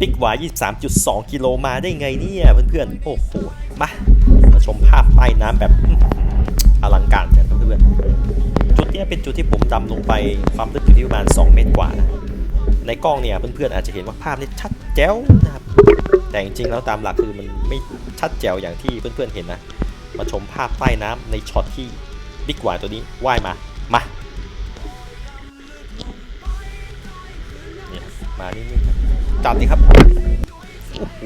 ปิกหวาย23.2 กิโลมาได้ไงเนี่ยเพื่อนๆ โอ้โห มา มาชมภาพใต้น้ำแบบอลังการกันเพื่อนๆ จุดนี้เป็นจุดที่ผมดำลงไปความลึกอยู่ที่ประมาณ 2 เมตรกว่านะ ในกล้องเนี่ยเพื่อนๆ อาจจะเห็นว่าภาพนี้ชัดแจ๋วนะครับ แต่จริงๆ แล้วตามหลักคือมันไม่ชัดแจ๋วอย่างที่เพื่อนๆ เห็นนะ มาชมภาพใต้น้ำในช็อตที่บิ๊กหวายตัวนี้ว่ายมา มาเนี่ยมานิ่งๆ จับดิครับโอ้โห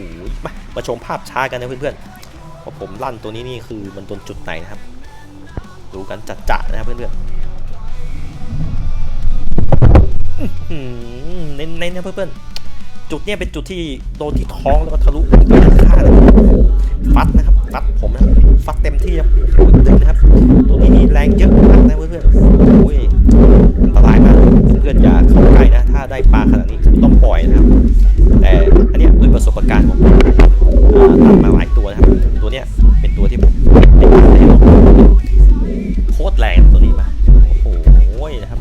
มามาชมภาพช้ากันนะเพื่อนๆพอผมลั่นตัวนี้นี่คือมันโดนจุดไหนนะครับ ดูกันจัดๆนะครับเพื่อนๆเน้นๆนะเพื่อนๆจุดเนี้ยเป็นจุดที่โดนที่ท้องแล้วก็ทะลุด้านข้างนะครับฟัดนะครับฟัดผมนะฟัดเต็มที่ครับดึงนะครับ ตัวนี้นี่แรงเยอะมากนะเพื่อนๆโอ้ยอันตรายมากเพื่อนๆอย่าเข้าใกล้นะ ถ้าได้ปลาขนาดนี้ต้องปล่อยนะครับ สบการณ์ของผมอ่าตัดมาหลายตัวนะครับ ตัวเนี้ยเป็นตัวที่ผมไม่พลาดแน่นอนโคตรแรงตัวนี้มาโอ้โหนะครับ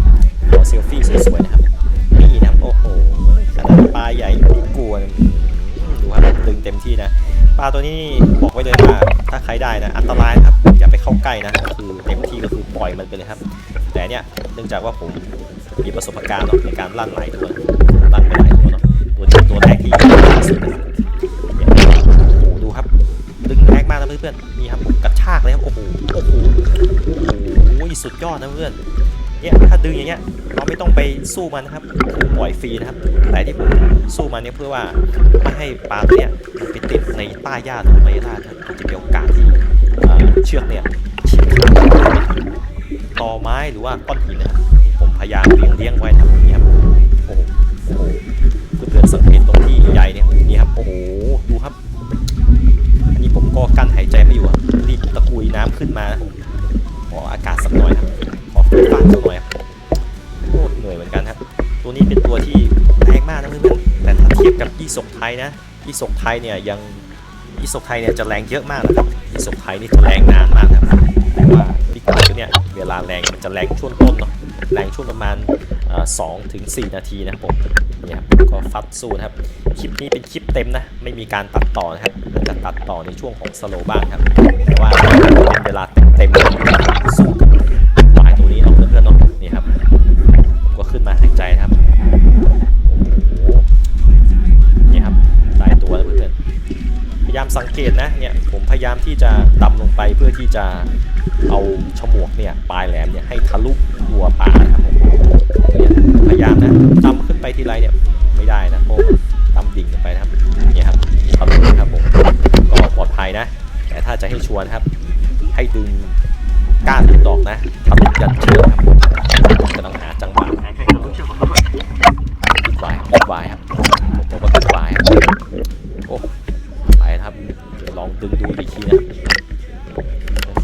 ขอเซลฟี่สวยๆนะครับนี่นะครับโอ้โหขนาดปลาใหญ่ไม่กลัวนดูครับดึงเต็มที่นะปลาตัวนี้บอกไว้เลยว่าถ้าใครได้นะอันตรายนะครับอย่าไปเข้าใกล้นะคือเต็มที่ก็คือปล่อยมันไปเลยครับ แต่เนี่ยเนื่องจากว่าผมมีประสบการณ์ในการลั่นหลายตัวลั่นไปหลาย ตัวแรกที่โอ้โหดูครับ ดึงแรงมากนะเพื่อนๆนี่ครับกระชากเลยครับ โอ้โห โอ้โห โอ้โหสุดยอดนะเพื่อนเนี่ยถ้าดึงอย่างเงี้ยเราไม่ต้องไปสู้มันนะครับคือปล่อยฟรีนะครับ แต่ที่ผมสู้มันเนี่ยเพื่อว่าไม่ให้ปลาตัวเนี้ยไปติดในใต้หญ้าหรือในหญ้าจะมีโอกาสที่เชือกเนี่ยฉีกตอไม้หรือว่าก้อนหินนะครับผมพยายามเลี้ยงเลี้ยงไว้นะครับนี่ครับ เทียบกับยี่สกไทยนะยี่สกไทยเนี่ยยังยี่สกไทยเนี่ยจะแรงเยอะมากนะครับยี่สกไทยนี่จะแรงนานมากนะครับแต่ว่าพิกไตัวเนี่ยเวลาแรงมันจะแรงช่วงต้นเนาะแรงช่วงประมาณสองถึงสี่นาทีนะครับผมเนี่ยครับก็ฟัดสู้นะครับคลิปนี้เป็นคลิปเต็มนะไม่มีการตัดต่อนะครับจะตัดต่อในช่วงของสโลบ้างครับแต่ว่าเป็นเวลาเต็มๆ สังเกตนะเนี่ยผมพยายามที่จะดำลงไปเพื่อที่จะเอาฉมวกเนี่ยปลายแหลมเนี่ยให้ทะลุตัวปลาครับผมเนี่ยพยายามนะ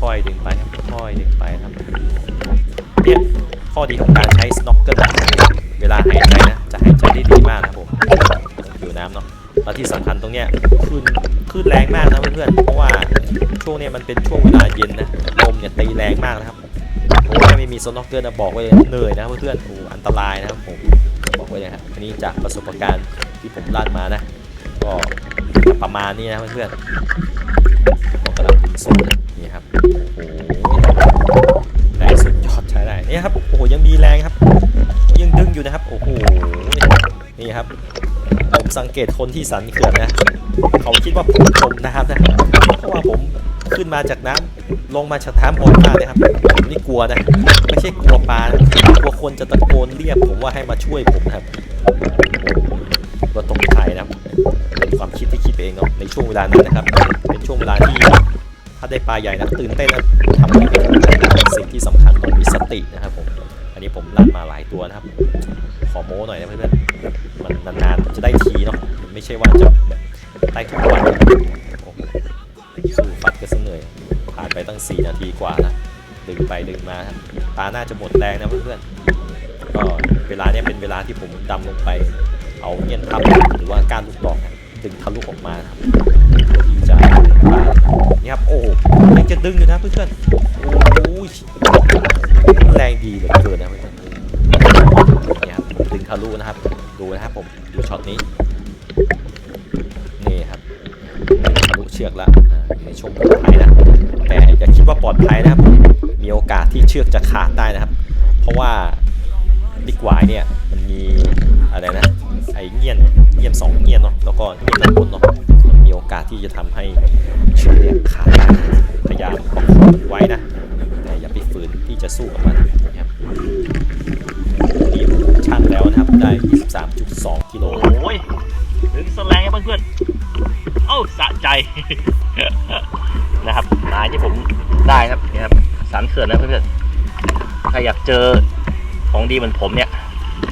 ค่อยๆดึงไปครับค่อยๆดึงไปครับเนี่ยข้อดีของการใช้สโนว์เกิลเวลาหายใจนะจะหายใจได้ดีมากนะครับผมผิวน้ำเนาะแล้วที่สำคัญตรงเนี้ยคลื่นคลื่นแรงมากนะเพื่อนๆเพราะว่าช่วงเนี้ยมันเป็นช่วงเวลาเย็นนะลมเนี่ยตีแรงมากนะครับโอ้ไม่มีสโนว์เกิลนะบอกไว้เลยเหนื่อยนะเพื่อนๆโอ้อันตรายนะครับผมบอกไว้เลยครับอันนี้จากประสบการณ์ที่ผมลั่นมานะก็ประมาณนี้นะเพื่อนๆผมกำลังดึงสูงนี่ครับ โอ้โหแรงสุดยอดใช้ได้นี่ครับโอ้โหยังมีแรงครับ ยังดึงอยู่นะครับโอ้โหนี่ครับผมสังเกตคนที่สันเขื่อนนะ เขาคิดว่าผมจมน้ำนะเพราะว่าผมขึ้นมาจากน้ำลงมาจากน้ำบ่อยมากเลยครับผมนี่กลัวนะไม่ใช่กลัวปลานะกลัวคนจะตะโกนเรียกผมว่าให้มาช่วยผมนะครับก็ตกใจนะครับเป็นความคิดที่คิดเองเนาะในช่วงเวลานั้นนะครับ เป็นช่วงเวลาที่าได้ปลาใหญ่นะตื่นเต้นนะทำอะไรไม่ถูกนะสิ่งที่สำคัญต้องมีสตินะครับผม อันนี้ผมลั่นมาหลายตัวนะครับ ขอโม้หน่อยนะเพื่อนๆ มันนานๆจะได้ทีเนาะ ไม่ใช่ว่าจะได้ทุกวันสู้ฟัดก็เหนื่อย ผ่านไปตั้ง 4 นาทีกว่านะ ดึงไปดึงมาครับตาหน่าจะหมดแรงนะเพื่อนๆ ก็เวลาเนี้ยเป็นเวลาที่ผมดำลงไป เอาเงี้ยนทับหรือว่ากานลูกดอกนะ ดึงทะลุออกมาครับเพื่อที่จะนี่ครับโอ้ยังจะดึงอยู่นะเพื่อนๆโอ้ยแรงดีเหลือเกินนะเพื่อนๆเนี่ยครับดึงทะลุนะครับ ดูนะครับผมดูช็อตนี้เชือกแล้วอ่าอยู่ในช่วงปลอดภัยนะแต่อย่าคิดว่าปลอดภัยนะครับ มีโอกาสที่เชือกจะขาดได้นะครับ เพราะว่าบิ๊กไวเนี่ยมันมีอะไรนะ ไอเงียนเงียนสองเงียนเนาะแล้วก็เงียนด้านบนเนาะมันมีโอกาสที่จะทำให้เชือกเนี่ยขาดพยายามประคองมันไว้นะ แต่อย่าไปฝืนที่จะสู้กับมันนะครับนี่ชั่งแล้วนะครับได้ 23.2กิโลโอ้ยถึงสแลงครับเพื่อนๆเอ้าสะใจนะครับหมายที่ผมได้ครับนี่ครับสันเขื่อนนะเพื่อนๆใครอยากเจอของดีเหมือนผมเนี่ย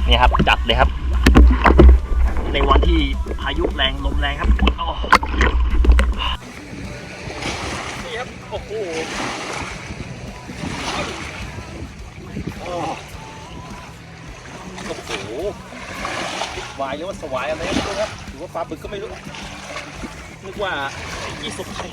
นี่ครับจัดเลยครับ ในวันที่พายุแรงลมแรงครับโอ้นี่ครับ โอ้โหโอ้โหวายหรือว่าสวายอะไรไม่รู้ครับหรือว่าปลาบึกก็ไม่รู้นึกว่ายี่สุกไทย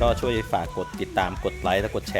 ก็ช่วยฝากกดติดตามกดไลค์และกดแชร์